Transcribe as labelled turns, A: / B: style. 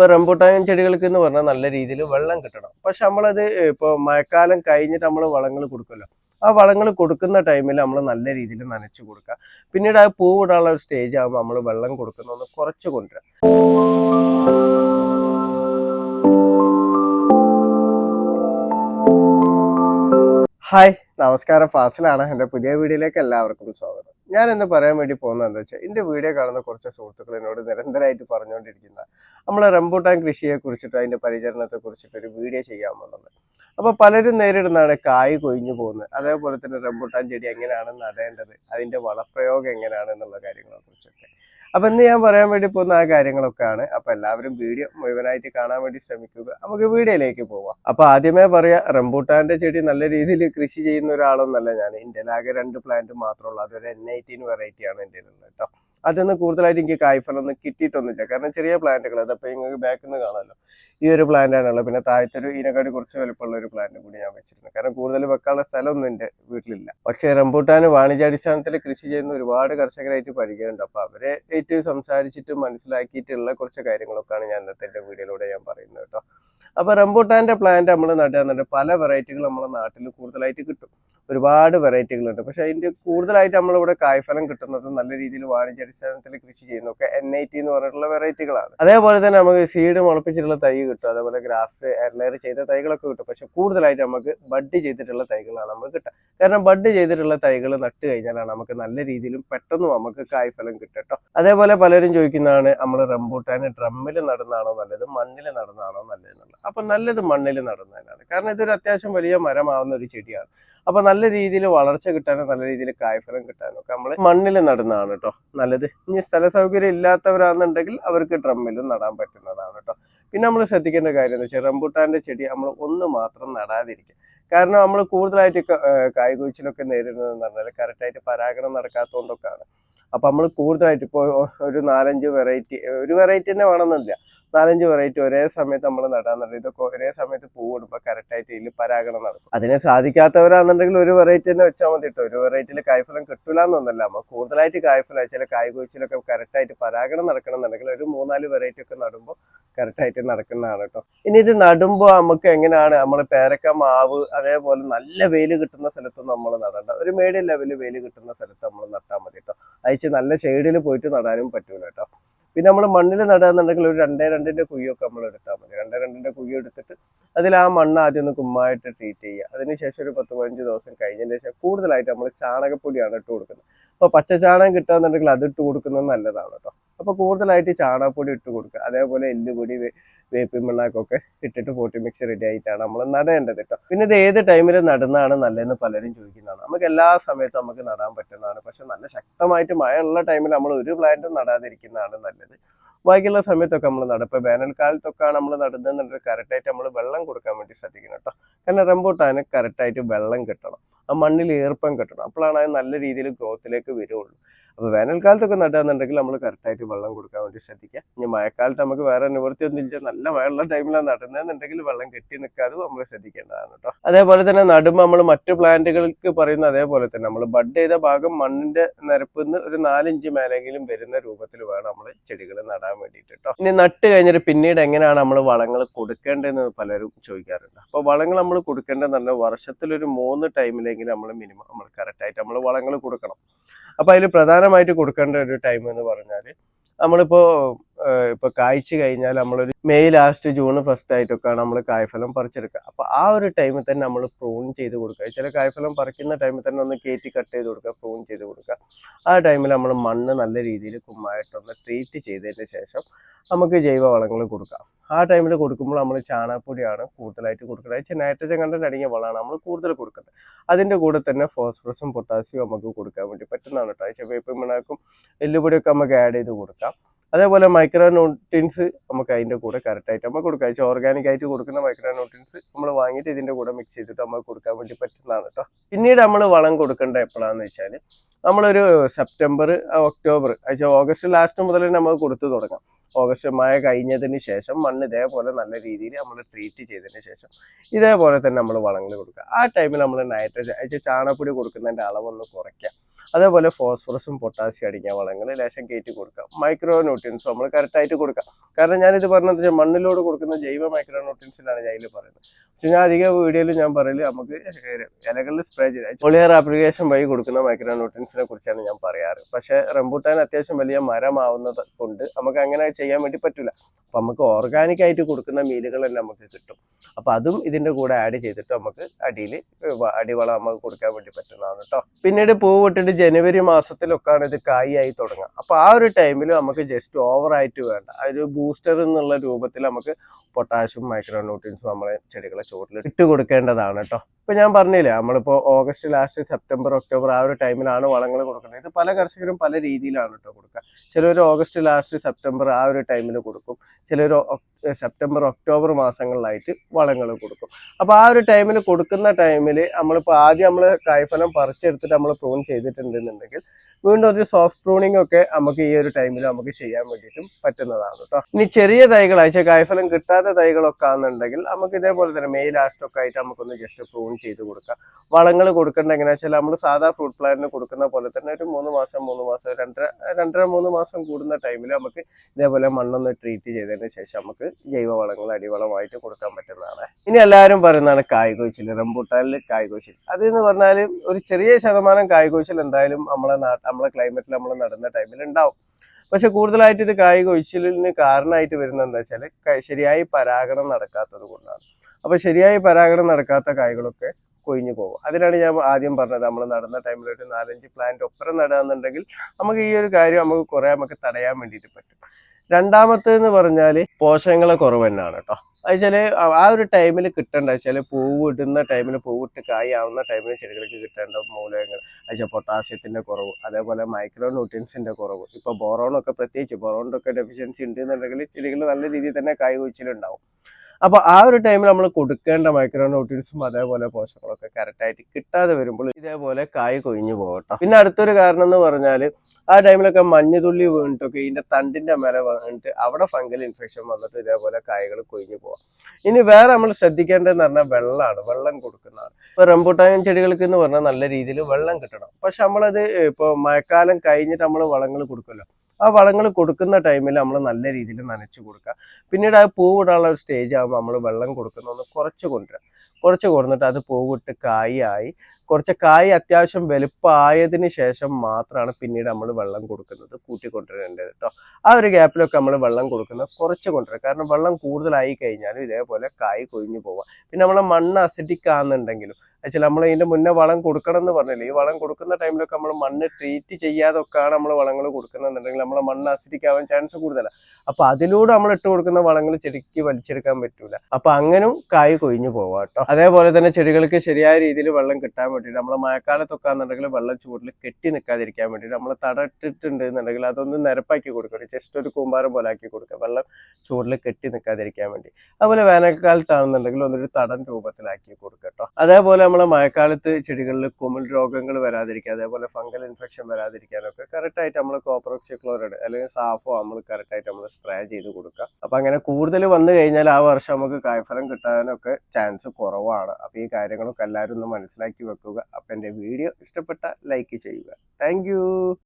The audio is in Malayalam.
A: ഇപ്പൊ റംബൂട്ടാൻ ചെടികൾക്ക് എന്ന് പറഞ്ഞാൽ നല്ല രീതിയിൽ വെള്ളം കിട്ടണം. പക്ഷെ നമ്മളത് ഇപ്പോൾ മഴക്കാലം കഴിഞ്ഞിട്ട് നമ്മൾ വളങ്ങൾ കൊടുക്കുമല്ലോ. ആ വളങ്ങൾ കൊടുക്കുന്ന ടൈമിൽ നമ്മൾ നല്ല രീതിയിൽ നനച്ചു കൊടുക്കുക. പിന്നീട് ആ പൂവിടാനുള്ള ഒരു സ്റ്റേജ് ആകുമ്പോൾ നമ്മൾ വെള്ളം കൊടുക്കുന്നൊന്ന് കുറച്ച് കൊണ്ടുവരാം. ഹായ് നമസ്കാരം. ഫാസിലാണ്. എന്റെ പുതിയ വീഡിയോയിലേക്ക് എല്ലാവർക്കും സ്വാഗതം. ഞാൻ ഇന്ന് പറയാൻ വേണ്ടി പോകുന്നത് എന്താ വെച്ചാൽ എന്റെ വീഡിയോ കാണുന്ന കുറച്ച് സുഹൃത്തുക്കൾ എന്നോട് നിരന്തരമായിട്ട് പറഞ്ഞുകൊണ്ടിരിക്കുന്ന നമ്മളെ റംബൂട്ടാൻ കൃഷിയെ കുറിച്ചിട്ട് അതിന്റെ പരിചരണത്തെ കുറിച്ചിട്ട് ഒരു വീഡിയോ ചെയ്യാമെന്നുള്ളത് അപ്പോൾ പലരും നേരിടുന്നതാണ് കായ് കൊഴിഞ്ഞു പോകുന്നത്. അതേപോലെ തന്നെ റംബൂട്ടാൻ ചെടി എങ്ങനെയാണ് നടേണ്ടത്? അതിന്റെ വളപ്രയോഗം എങ്ങനെയാണ് എന്നുള്ള കാര്യങ്ങളെ കുറിച്ചൊക്കെ. അപ്പൊ ഇന്ന് ഞാൻ പറയാൻ വേണ്ടി പോകുന്ന ആ കാര്യങ്ങളൊക്കെയാണ്. അപ്പൊ എല്ലാവരും വീഡിയോ മുഴുവനായിട്ട് കാണാൻ വേണ്ടി ശ്രമിക്കുക. നമുക്ക് വീഡിയോയിലേക്ക് പോവാം. അപ്പൊ ആദ്യമേ പറയാ റംബൂട്ടാന്റെ ചെടി നല്ല രീതിയിൽ കൃഷി ചെയ്യുന്ന ഒരാളൊന്നല്ല ഞാൻ. ഇന്ത്യയിലാകെ രണ്ട് പ്ലാന്റ് മാത്രമുള്ളൂ അതൊരു എൻ ഐറ്റീൻ വെറൈറ്റി ആണ് എന്റെ ഉള്ളത് കേട്ടോ. അതൊന്നും കൂടുതലായിട്ട് എനിക്ക് കായ്ഫലൊന്നും കിട്ടിയിട്ടൊന്നുമില്ല. കാരണം ചെറിയ പ്ലാന്റുകൾ അതപ്പോൾ നിങ്ങൾക്ക് ബാക്കിൽ നിന്ന് കാണാമല്ലോ ഈ ഒരു പ്ലാന്റ് ആണുള്ളത് പിന്നെ താഴത്തെ ഒരു ഇതിനെക്കാട്ടി കുറച്ച് വലുപ്പമുള്ള ഒരു പ്ലാന്റ് കൂടി ഞാൻ വെച്ചിരുന്നു കാരണം കൂടുതൽ വെക്കാനുള്ള സ്ഥലമൊന്നും എന്റെ വീട്ടിലില്ല. പക്ഷേ റംബൂട്ടാൻ വാണിജ്യാടിസ്ഥാനത്തിൽ കൃഷി ചെയ്യുന്ന ഒരുപാട് കർഷകരായിട്ട് പരിചയമുണ്ട്. അപ്പോൾ അവരെ ആയിട്ട് സംസാരിച്ചിട്ട് മനസ്സിലാക്കിയിട്ടുള്ള കുറച്ച് കാര്യങ്ങളൊക്കെയാണ് ഞാൻ ഇന്നത്തെ വീഡിയോയിലൂടെ ഞാൻ പറയുന്നത് കേട്ടോ. അപ്പോൾ റംബൂട്ടാന്റെ പ്ലാന്റ് നമ്മൾ നടുകയെന്നുണ്ട് പല വെറൈറ്റികൾ നമ്മുടെ നാട്ടിൽ കൂടുതലായിട്ട് കിട്ടും. ഒരുപാട് വെറൈറ്റികളുണ്ട് പക്ഷെ അതിന്റെ കൂടുതലായിട്ട് നമ്മളിവിടെ കായ്ഫലം കിട്ടുന്നത് നല്ല രീതിയിൽ വാണിജ്യാടിസ്ഥാനത്തിൽ കൃഷി ചെയ്യുന്നതൊക്കെ എൻ ഐ ടി എന്ന് പറഞ്ഞിട്ടുള്ള വെറൈറ്റികളാണ് അതേപോലെ തന്നെ നമുക്ക് സീഡ് മുളപ്പിച്ചിട്ടുള്ള തൈ കിട്ടും. അതേപോലെ ഗ്രാഫ്റ്റ് എർലെയർ ചെയ്ത തൈകളൊക്കെ കിട്ടും. പക്ഷെ കൂടുതലായിട്ട് നമുക്ക് ബഡ് ചെയ്തിട്ടുള്ള തൈകളാണ് നമുക്ക് കിട്ടുക. കാരണം ബഡ് ചെയ്തിട്ടുള്ള തൈകൾ നട്ട് കഴിഞ്ഞാലാണ് നമുക്ക് നല്ല രീതിയിലും പെട്ടെന്ന് നമുക്ക് കായ്ഫലം കിട്ടട്ടോ അതേപോലെ പലരും ചോദിക്കുന്നതാണ് നമ്മൾ റംബൂട്ടാൻ ഡ്രമ്മിൽ നടന്നാണോ നല്ലത്? മണ്ണിൽ നടന്നാണോ നല്ലത് അപ്പൊ നല്ലത് മണ്ണിൽ നടന്നതിനാണ്. കാരണം ഇതൊരു അത്യാവശ്യം വലിയ മരമാവുന്ന ഒരു ചെടിയാണ്. അപ്പൊ നല്ല രീതിയിൽ വളർച്ച കിട്ടാനും നല്ല രീതിയിൽ കായ്ഫലം കിട്ടാനും ഒക്കെ നമ്മൾ മണ്ണിൽ നടുന്നതാണ് കേട്ടോ നല്ലത്. ഇനി സ്ഥല സൗകര്യം ഇല്ലാത്തവരാണെന്നുണ്ടെങ്കിൽ അവർക്ക് ഡ്രമ്മിലും നടാൻ പറ്റുന്നതാണ് കേട്ടോ പിന്നെ നമ്മൾ ശ്രദ്ധിക്കേണ്ട കാര്യം എന്ന് വെച്ചാൽ റംബൂട്ടാന്റെ ചെടി നമ്മൾ ഒന്ന് മാത്രം നടാതിരിക്കുക. കാരണം നമ്മൾ കൂടുതലായിട്ട് കായ്കൊഴിച്ചിലൊക്കെ നേരിടുന്നത് എന്ന് പറഞ്ഞാൽ കറക്റ്റായിട്ട് പരാഗണം നടക്കാത്തതുകൊണ്ടൊക്കെയാണ്. അപ്പൊ നമ്മൾ കൂടുതലായിട്ട് ഇപ്പോൾ ഒരു നാലഞ്ച് വെറൈറ്റി ഒരു വെറൈറ്റി തന്നെ വേണമെന്നില്ല. നാലഞ്ച് വെറൈറ്റി ഒരേ സമയത്ത് നമ്മൾ നടാന്നുണ്ട് ഇതൊക്കെ ഒരേ സമയത്ത് പൂവിടുമ്പോൾ കറക്റ്റായിട്ട് ഇതിൽ പരാഗണം നടക്കും. അതിനെ സാധിക്കാത്തവരാണെന്നുണ്ടെങ്കിൽ ഒരു വെറൈറ്റി തന്നെ വെച്ചാൽ മതി ഒരു വെറൈറ്റിയിൽ കായ്ഫലം കിട്ടില്ല എന്നൊന്നല്ല നമ്മൾ കൂടുതലായിട്ട് കായ്ഫലം ചില കായ്കൊഴിച്ചിലൊക്കെ കറക്റ്റായിട്ട് പരാഗണം നടക്കണം എന്നുണ്ടെങ്കിൽ ഒരു മൂന്നാൽ വെറൈറ്റി ഒക്കെ നടുമ്പോൾ കറക്റ്റായിട്ട് നടക്കുന്നതാണ് കേട്ടോ ഇനി ഇത് നടുമ്പോൾ നമുക്ക് എങ്ങനെയാണ്? നമ്മൾ പേരക്ക മാവ് അതേപോലെ നല്ല വെയിൽ കിട്ടുന്ന സ്ഥലത്ത് നമ്മൾ നടണ്ട. ഒരു മീഡിയം ലെവലിൽ വെയിൽ കിട്ടുന്ന സ്ഥലത്ത് നമ്മൾ നട്ടാൽ മതി കേട്ടോ അയച്ച് നല്ല ഷെയ്ഡിൽ പോയിട്ട് നടാനും പറ്റൂല കേട്ടോ പിന്നെ നമ്മൾ മണ്ണിൽ നടാന്നുണ്ടെങ്കിൽ ഒരു രണ്ടേ രണ്ടിന്റെ കുയ്യൊക്കെ നമ്മൾ എടുത്താൽ മതി. രണ്ടേ രണ്ടിന്റെ കുയ്യ എടുത്തിട്ട് അതിൽ ആ മണ്ണ് ആദ്യം ഒന്ന് കുമ്മായിട്ട് ട്രീറ്റ് ചെയ്യുക. അതിനുശേഷം ഒരു പത്ത് പതിനഞ്ച് ദിവസം കഴിഞ്ഞതിന് ശേഷം കൂടുതലായിട്ട് നമ്മൾ ചാണകപ്പൊടിയാണ് ഇട്ട് കൊടുക്കുന്നത്. അപ്പോൾ പച്ച ചാണകം കിട്ടുകയെന്നുണ്ടെങ്കിൽ അത് ഇട്ട് കൊടുക്കുന്നത് നല്ലതാണ് കേട്ടോ. അപ്പോൾ കൂടുതലായിട്ട് ചാണകപ്പൊടി ഇട്ട് കൊടുക്കുക. അതേപോലെ എല്ലുപൊടി വേപ്പിൻ പിണ്ണാക്കൊക്കെ ഇട്ടിട്ട് പോട്ടി മിക്സ് റെഡി ആയിട്ടാണ് നമ്മൾ നടേണ്ടത് കേട്ടോ. പിന്നെ ഇത് ഏത് ടൈമിൽ നടുന്നതാണ് നല്ലതെന്ന് പലരും ചോദിക്കുന്നതാണ്. നമുക്ക് എല്ലാ സമയത്തും നമുക്ക് നടാൻ പറ്റുന്നതാണ്. പക്ഷെ നല്ല ശക്തമായിട്ട് മഴയുള്ള ടൈമിൽ നമ്മൾ ഒരു പ്ലാന്റും നടാതിരിക്കുന്നതാണ് നല്ലത്. ബാക്കിയുള്ള സമയത്തൊക്കെ നമ്മൾ നടും. ഇപ്പോൾ വേനൽക്കാലത്തൊക്കെയാണ് നമ്മൾ നടുന്നതെന്നുണ്ടെങ്കിൽ കറക്റ്റായിട്ട് നമ്മൾ വെള്ളം കൊടുക്കാൻ വേണ്ടി ശ്രദ്ധിക്കണം കേട്ടോ. കാരണം റംബൂട്ടാന് കറക്റ്റായിട്ട് വെള്ളം കിട്ടണം. ആ മണ്ണിൽ ഈർപ്പം കെട്ടണം. അപ്പോഴാണ് അത് നല്ല രീതിയിൽ ഗ്രോത്തിലേക്ക് വരുള്ളൂ. അപ്പോൾ വേനൽക്കാലത്തൊക്കെ നടുകയെന്നുണ്ടെങ്കിൽ നമ്മൾ കറക്റ്റായിട്ട് വെള്ളം കൊടുക്കാൻ വേണ്ടി ശ്രദ്ധിക്കുക. ഇനി മഴക്കാലത്ത് നമുക്ക് വേറെ നിവൃത്തിയൊന്നും ഇല്ല. നല്ല മഴയുള്ള ടൈമിലാണ് നടുന്നതെന്നുണ്ടെങ്കിൽ വെള്ളം കെട്ടി നിൽക്കാതെ നമ്മൾ ശ്രദ്ധിക്കേണ്ടതാണ് കേട്ടോ. അതേപോലെ തന്നെ നടുമ്പോൾ നമ്മൾ മറ്റു പ്ലാന്റുകൾക്ക് പറയുന്ന അതേപോലെ തന്നെ നമ്മൾ ബഡ് ചെയ്ത ഭാഗം മണ്ണിന്റെ നിരപ്പിൽ നിന്ന് ഒരു നാലിഞ്ച് മേലെങ്കിലും വരുന്ന രൂപത്തിൽ വേണം നമ്മൾ ചെടികൾ നടാൻ വേണ്ടിയിട്ട് കേട്ടോ. ഇനി നട്ട് കഴിഞ്ഞിട്ട് പിന്നീട് എങ്ങനെയാണ് നമ്മൾ വളങ്ങൾ കൊടുക്കേണ്ടതെന്ന് പലരും ചോദിക്കാറുണ്ട്. അപ്പോൾ വളങ്ങൾ നമ്മൾ കൊടുക്കേണ്ടതെന്ന് പറഞ്ഞാൽ വർഷത്തിലൊരു മൂന്ന് ടൈമിലെങ്കിലും നമ്മൾ മിനിമം നമ്മൾ കറക്റ്റായിട്ട് നമ്മൾ വളങ്ങൾ കൊടുക്കണം. അപ്പോൾ അതിൽ പ്രധാനമായിട്ട് കൊടുക്കേണ്ട ഒരു ടൈം എന്ന് പറഞ്ഞാൽ നമ്മളിപ്പോൾ ഇപ്പോൾ കായ്ച്ചു കഴിഞ്ഞാൽ നമ്മളൊരു മെയ് ലാസ്റ്റ് ജൂൺ ഫസ്റ്റ് ആയിട്ടൊക്കെയാണ് നമ്മൾ കായ്ഫലം പറിച്ചെടുക്കുക. അപ്പൊ ആ ഒരു ടൈമിൽ തന്നെ നമ്മൾ പ്രൂൺ ചെയ്ത് കൊടുക്കുക. ചില കായ്ഫലം പറിക്കുന്ന ടൈമിൽ തന്നെ ഒന്ന് കയറ്റി കട്ട് ചെയ്ത് കൊടുക്കുക പ്രൂൺ ചെയ്ത് കൊടുക്കുക. ആ ടൈമിൽ നമ്മൾ മണ്ണ് നല്ല രീതിയിൽ കുമ്മായിട്ടൊന്ന് ട്രീറ്റ് ചെയ്തതിന് ശേഷം നമുക്ക് ജൈവ വളങ്ങൾ കൊടുക്കാം. ആ ടൈമിൽ കൊടുക്കുമ്പോൾ നമ്മൾ ചാണകപ്പൊടിയാണ് കൂടുതലായിട്ട് കൊടുക്കുന്നത്. വെച്ചാൽ നൈട്രജൻ കണ്ടന്റ് അടങ്ങിയ വളമാണ് നമ്മൾ കൂടുതൽ കൊടുക്കുന്നത്. അതിന്റെ കൂടെ തന്നെ ഫോസ്ഫറസും പൊട്ടാസ്യവും നമുക്ക് കൊടുക്കാൻ വേണ്ടി പറ്റുന്നതാണ് കേട്ടോ. വെച്ചാൽ വേപ്പിൻ പിണ്ണാക്കും എല്ലുപൊടിയൊക്കെ നമുക്ക് ആഡ് ചെയ്ത് കൊടുക്കാം. അതേപോലെ മൈക്രോ ന്യൂട്രിൻസ് നമുക്ക് അതിന്റെ കൂടെ കറക്റ്റായിട്ട് നമുക്ക് കൊടുക്കാം. ഓർഗാനിക് ആയിട്ട് കൊടുക്കുന്ന മൈക്രോ ന്യൂട്രിൻസ് നമ്മൾ വാങ്ങിയിട്ട് ഇതിന്റെ കൂടെ മിക്സ് ചെയ്തിട്ട് നമുക്ക് കൊടുക്കാൻ വേണ്ടി പറ്റുന്നതാണ് കേട്ടോ പിന്നീട് നമ്മൾ വളം കൊടുക്കേണ്ട എപ്പോഴാണെന്ന് വെച്ചാൽ നമ്മളൊരു സെപ്റ്റംബർ ഒക്ടോബർ വെച്ചാൽ ഓഗസ്റ്റ് ലാസ്റ്റ് മുതൽ നമ്മൾ കൊടുത്തു തുടങ്ങാം. ഓഗസ്റ്റ് മഴ കഴിഞ്ഞതിന് ശേഷം മണ്ണ് ഇതേപോലെ നല്ല രീതിയിൽ നമ്മൾ ട്രീറ്റ് ചെയ്തതിന് ശേഷം ഇതേപോലെ തന്നെ നമ്മൾ വളങ്ങൾ കൊടുക്കുക. ആ ടൈമിൽ നമ്മൾ നൈട്രജൻ അയച്ചാൽ ചാണകപ്പൊടി കൊടുക്കുന്നതിന്റെ അളവൊന്ന് കുറയ്ക്കുക അതേപോലെ ഫോസ്ഫറസും പൊട്ടാസ്യം അടിക്കാൻ വളങ്ങൾ ലേശം കയറ്റി കൊടുക്കുക മൈക്രോ ന്യൂട്രിയൻസ് നമ്മൾ കറക്റ്റായിട്ട് കൊടുക്കുക കാരണം ഞാനിത് പറഞ്ഞത് വെച്ചാൽ മണ്ണിലോട് കൊടുക്കുന്ന ജൈവ മൈക്രോ ന്യൂട്രിയൻസിലാണ് ഞാൻ ഇതിൽ പറയുന്നത്. പക്ഷെ ഞാൻ അധിക വീഡിയോയിൽ ഞാൻ പറയൽ നമുക്ക് ഇലകളിൽ സ്പ്രേ ചെയ്ത് പൊളിയർ ആപ്ലിക്കേഷൻ വഴി കൊടുക്കുന്ന മൈക്രോ ന്യൂട്രിയൻസിനെ കുറിച്ചാണ് ഞാൻ പറയാറ്. പക്ഷേ റംബൂട്ടാൻ അത്യാവശ്യം വലിയ മരമാവുന്നത് കൊണ്ട് നമുക്ക് അങ്ങനെ ചെയ്യാൻ വേണ്ടി പറ്റില്ല അപ്പൊ നമുക്ക് ഓർഗാനിക് ആയിട്ട് കൊടുക്കുന്ന തന്നെ നമുക്ക് കിട്ടും. അപ്പൊ അതും ഇതിന്റെ കൂടെ ആഡ് ചെയ്തിട്ട് നമുക്ക് അടിയിൽ അടിവളം നമുക്ക് കൊടുക്കാൻ വേണ്ടി പറ്റുന്നതാണ് കേട്ടോ പിന്നീട് പൂവിട്ടിട്ട് ജനുവരി മാസത്തിലൊക്കെയാണ് ഇത് കായായി തുടങ്ങുക. അപ്പൊ ആ ഒരു ടൈമിൽ നമുക്ക് ജസ്റ്റ് ഓവർ ആയിട്ട് വേണ്ട. ഒരു ബൂസ്റ്റർ എന്നുള്ള രൂപത്തിൽ നമുക്ക് പൊട്ടാഷ്യം മൈക്രോ ന്യൂട്രിയൻസും നമ്മളെ ചെടികളെ ചോട്ടിൽ ഇട്ട് കൊടുക്കേണ്ടതാണ് കേട്ടോ ഇപ്പൊ ഞാൻ പറഞ്ഞില്ലേ നമ്മളിപ്പോ ഓഗസ്റ്റ് ലാസ്റ്റ് സെപ്റ്റംബർ ഒക്ടോബർ ആ ഒരു ടൈമിലാണ് വളങ്ങൾ കൊടുക്കുന്നത്. ഇത് പല കർഷകരും പല രീതിയിലാണ് കേട്ടോ കൊടുക്കുക. ചിലർ ഓഗസ്റ്റ് ലാസ്റ്റ് സെപ്റ്റംബർ ആ ഒരു ടൈമിൽ കൊടുക്കും. ചിലർ സെപ്റ്റംബർ ഒക്ടോബർ മാസങ്ങളിലായിട്ട് വളങ്ങൾ കൊടുക്കും. അപ്പോൾ ആ ഒരു ടൈമിൽ കൊടുക്കുന്ന ടൈമിൽ നമ്മളിപ്പോൾ ആദ്യം നമ്മൾ കായ്ഫലം പറിച്ചെടുത്തിട്ട് നമ്മൾ പ്രൂൺ ചെയ്തിട്ടുണ്ടെന്നുണ്ടെങ്കിൽ വീണ്ടും ഒരു സോഫ്റ്റ് പ്രൂണിംഗ് ഒക്കെ നമുക്ക് ഈ ഒരു ടൈമിൽ നമുക്ക് ചെയ്യാൻ വേണ്ടിയിട്ടും പറ്റുന്നതാണ് കേട്ടോ ഇനി ചെറിയ തൈകൾ അയച്ച കായ്ഫലം കിട്ടാത്ത തൈകളൊക്കെ ആണെന്നുണ്ടെങ്കിൽ നമുക്ക് ഇതേപോലെ തന്നെ മെയ് ലാസ്റ്റ് ഒക്കെ ആയിട്ട് നമുക്കൊന്ന് ജസ്റ്റ് പ്രൂൺ ചെയ്ത് കൊടുക്കുക. വളങ്ങൾ കൊടുക്കേണ്ട എങ്ങനെയാ വെച്ചാൽ നമ്മൾ സാധാ ഫ്രൂട്ട് പ്ലാന്റിന് കൊടുക്കുന്ന പോലെ തന്നെ ഒരു മൂന്ന് മാസം മൂന്ന് മാസം രണ്ടര രണ്ടര മൂന്ന് മാസം കൂടുന്ന ടൈമിൽ നമുക്ക് ഇതേപോലെ മണ്ണൊന്ന് ട്രീറ്റ് ചെയ്തതിന് ശേഷം നമുക്ക് ജൈവ വളങ്ങൾ അടിവളമായിട്ട് കൊടുക്കാൻ പറ്റുന്നതാണ്. ഇനി എല്ലാവരും പറയുന്നതാണ് കായ്കൊഴിച്ചിൽ റംബൂട്ടാനിൽ അത് എന്ന് പറഞ്ഞാൽ ഒരു ചെറിയ ശതമാനം കായ്കൊഴിച്ചിൽ എന്തായാലും നമ്മളെ നാട്ട് നമ്മളെ ക്ലൈമറ്റിൽ നമ്മൾ നടന്ന ടൈമിൽ ഉണ്ടാവും. പക്ഷെ കൂടുതലായിട്ട് ഇത് കായിക ഒഴിച്ചിലിന് കാരണമായിട്ട് വരുന്നത് എന്താ വെച്ചാൽ ശരിയായി പരാഗണം നടക്കാത്തത് കൊണ്ടാണ്. അപ്പൊ ശരിയായി പരാഗണം നടക്കാത്ത കായ്കളൊക്കെ കൊഴിഞ്ഞു പോകും. അതിനാണ് ഞാൻ ആദ്യം പറഞ്ഞത്. നമ്മൾ നടന്ന ടൈമിൽ ഒരു നാലഞ്ച് പ്ലാന്റ് ഒപ്പരം നടുകയെന്നുണ്ടെങ്കിൽ നമുക്ക് ഈ ഒരു കാര്യം നമുക്ക് കുറെ നമുക്ക് തടയാൻ വേണ്ടിയിട്ട് പറ്റും. രണ്ടാമത്തേന്ന് പറഞ്ഞാൽ പോഷകങ്ങളെ കുറവ് തന്നെയാണ് കേട്ടോ. വെച്ചാൽ ആ ഒരു ടൈമിൽ കിട്ടേണ്ട. വെച്ചാൽ പൂവ് ഇടുന്ന ടൈമിൽ പൂവിട്ട് കായ് ആവുന്ന ടൈമിൽ ചെടികൾക്ക് കിട്ടേണ്ട മൂലകങ്ങൾ. വെച്ചാൽ പൊട്ടാസ്യത്തിന്റെ കുറവ് അതേപോലെ മൈക്രോ ന്യൂട്രിയൻസിന്റെ കുറവ്. ഇപ്പൊ ബോറോണൊക്കെ പ്രത്യേകിച്ച് ബോറോണിന്റെ ഒക്കെ ഡെഫിഷ്യൻസി ഉണ്ട് എന്നുണ്ടെങ്കിൽ ചെടികൾ നല്ല രീതിയിൽ തന്നെ കായ് കൊഴിച്ചിലുണ്ടാവും. അപ്പൊ ആ ഒരു ടൈമിൽ നമ്മൾ കൊടുക്കേണ്ട മൈക്രോ ന്യൂട്രിയൻസും അതേപോലെ പോഷകങ്ങളൊക്കെ കറക്റ്റ് ആയിട്ട് കിട്ടാതെ വരുമ്പോൾ ഇതേപോലെ കായ് കൊഴിഞ്ഞു പോകട്ടോ. പിന്നെ അടുത്തൊരു കാരണം എന്ന് പറഞ്ഞാൽ ആ ടൈമിലൊക്കെ മഞ്ഞുതുള്ളി വീണിട്ടൊക്കെ ഇതിന്റെ തണ്ടിന്റെ മേലെ വീണിട്ട് അവിടെ ഫംഗൽ ഇൻഫെക്ഷൻ വന്നിട്ട് ഇതേപോലെ കായകൾ കൊഴിഞ്ഞു പോവാം. ഇനി വേറെ നമ്മൾ ശ്രദ്ധിക്കേണ്ടതെന്ന് പറഞ്ഞാൽ വെള്ളമാണ് വെള്ളം കൊടുക്കുന്നതാണ്. ഇപ്പൊ റംബൂട്ടാൻ ചെടികൾക്ക് എന്ന് പറഞ്ഞാൽ നല്ല രീതിയിൽ വെള്ളം കിട്ടണം. പക്ഷെ നമ്മളത് ഇപ്പൊ മഴക്കാലം കഴിഞ്ഞിട്ട് നമ്മൾ വളങ്ങൾ കൊടുക്കുമല്ലോ. ആ വളങ്ങൾ കൊടുക്കുന്ന ടൈമിൽ നമ്മൾ നല്ല രീതിയിൽ നനച്ചു കൊടുക്കുക. പിന്നീട് ആ പൂവിടാനുള്ള സ്റ്റേജ് ആകുമ്പോൾ നമ്മൾ വെള്ളം കൊടുക്കുന്നൊന്ന് കുറച്ച് കൊണ്ടുവരാം കുറച്ച് കൊടുത്തിട്ട് അത് പൂവിട്ട് കായായി. കുറച്ച് കായ് അത്യാവശ്യം വലുപ്പമായതിനു ശേഷം മാത്രമാണ് പിന്നീട് നമ്മൾ വെള്ളം കൊടുക്കുന്നത് കൂട്ടിക്കൊണ്ടുവരേണ്ടത് കേട്ടോ ആ ഒരു ഗ്യാപ്പിലൊക്കെ നമ്മൾ വെള്ളം കൊടുക്കുന്നത് കുറച്ച് കൊണ്ടുവരാം. കാരണം വെള്ളം കൂടുതലായി കഴിഞ്ഞാലും ഇതേപോലെ കായ് കൊഴിഞ്ഞു പോവാം. പിന്നെ നമ്മളെ മണ്ണ് അസിഡിക് ആണെന്നുണ്ടെങ്കിലും വെച്ചാൽ നമ്മൾ ഇതിന്റെ മുന്നേ വളം കൊടുക്കണം എന്ന് പറഞ്ഞില്ലേ ഈ വളം കൊടുക്കുന്ന ടൈമിലൊക്കെ നമ്മൾ മണ്ണ് ട്രീറ്റ് ചെയ്യാതൊക്കെയാണ് നമ്മൾ വളങ്ങൾ കൊടുക്കുന്നതെന്നുണ്ടെങ്കിൽ നമ്മളെ മണ്ണ് അസിഡിക് ആവാൻ ചാൻസ് കൂടുതലാണ് അപ്പം അതിലൂടെ നമ്മൾ ഇട്ട് കൊടുക്കുന്ന വളങ്ങൾ ചെടിക്ക് വലിച്ചെടുക്കാൻ പറ്റൂല. അപ്പം അങ്ങനും കായ് കൊഴിഞ്ഞു പോവാം കേട്ടോ അതേപോലെ തന്നെ ചെടികൾക്ക് ശരിയായ രീതിയിൽ വെള്ളം കിട്ടാൻ വേണ്ടിയിട്ട് നമ്മൾ മഴക്കാലത്തൊക്കെ ആണെന്നുണ്ടെങ്കിൽ വെള്ളം ചൂടിൽ കെട്ടി നിൽക്കാതിരിക്കാൻ വേണ്ടിയിട്ട് നമ്മൾ തടട്ടിട്ടുണ്ട് എന്നുണ്ടെങ്കിൽ അതൊന്ന് നിരപ്പാക്കി കൊടുക്കണം. ജസ്റ്റ് ഒരു കൂമ്പാരം പോലെ ആക്കി കൊടുക്കുക. വെള്ളം ചൂടിൽ കെട്ടി നിൽക്കാതിരിക്കാൻ വേണ്ടി. അതുപോലെ വേനൽക്കാലത്താണെന്നുണ്ടെങ്കിൽ ഒന്നൊരു തടം രൂപത്തിലാക്കി കൊടുക്കുക കേട്ടോ. അതേപോലെ നമ്മൾ മഴക്കാലത്ത് ചെടികളിൽ കുമിൾ രോഗങ്ങൾ വരാതിരിക്കുക അതേപോലെ ഫംഗൽ ഇൻഫെക്ഷൻ വരാതിരിക്കാനൊക്കെ കറക്റ്റായിട്ട് നമ്മൾ കോപ്പറോക്സി ക്ലോറൈഡ് അല്ലെങ്കിൽ സാഫോ നമ്മൾ കറക്റ്റായിട്ട് നമ്മൾ സ്പ്രേ ചെയ്ത് കൊടുക്കുക. അപ്പം അങ്ങനെ കൂടുതൽ വന്നു കഴിഞ്ഞാൽ ആ വർഷം നമുക്ക് കായ്ഫലം കിട്ടാനൊക്കെ ചാൻസ് കുറവാണ്. അപ്പോൾ ഈ കാര്യങ്ങളൊക്കെ എല്ലാവരും ഒന്ന് മനസ്സിലാക്കി വെക്കുക. അപ്പോൾ എന്റെ വീഡിയോ ഇഷ്ടപ്പെട്ട ലൈക്ക് ചെയ്യുക. താങ്ക്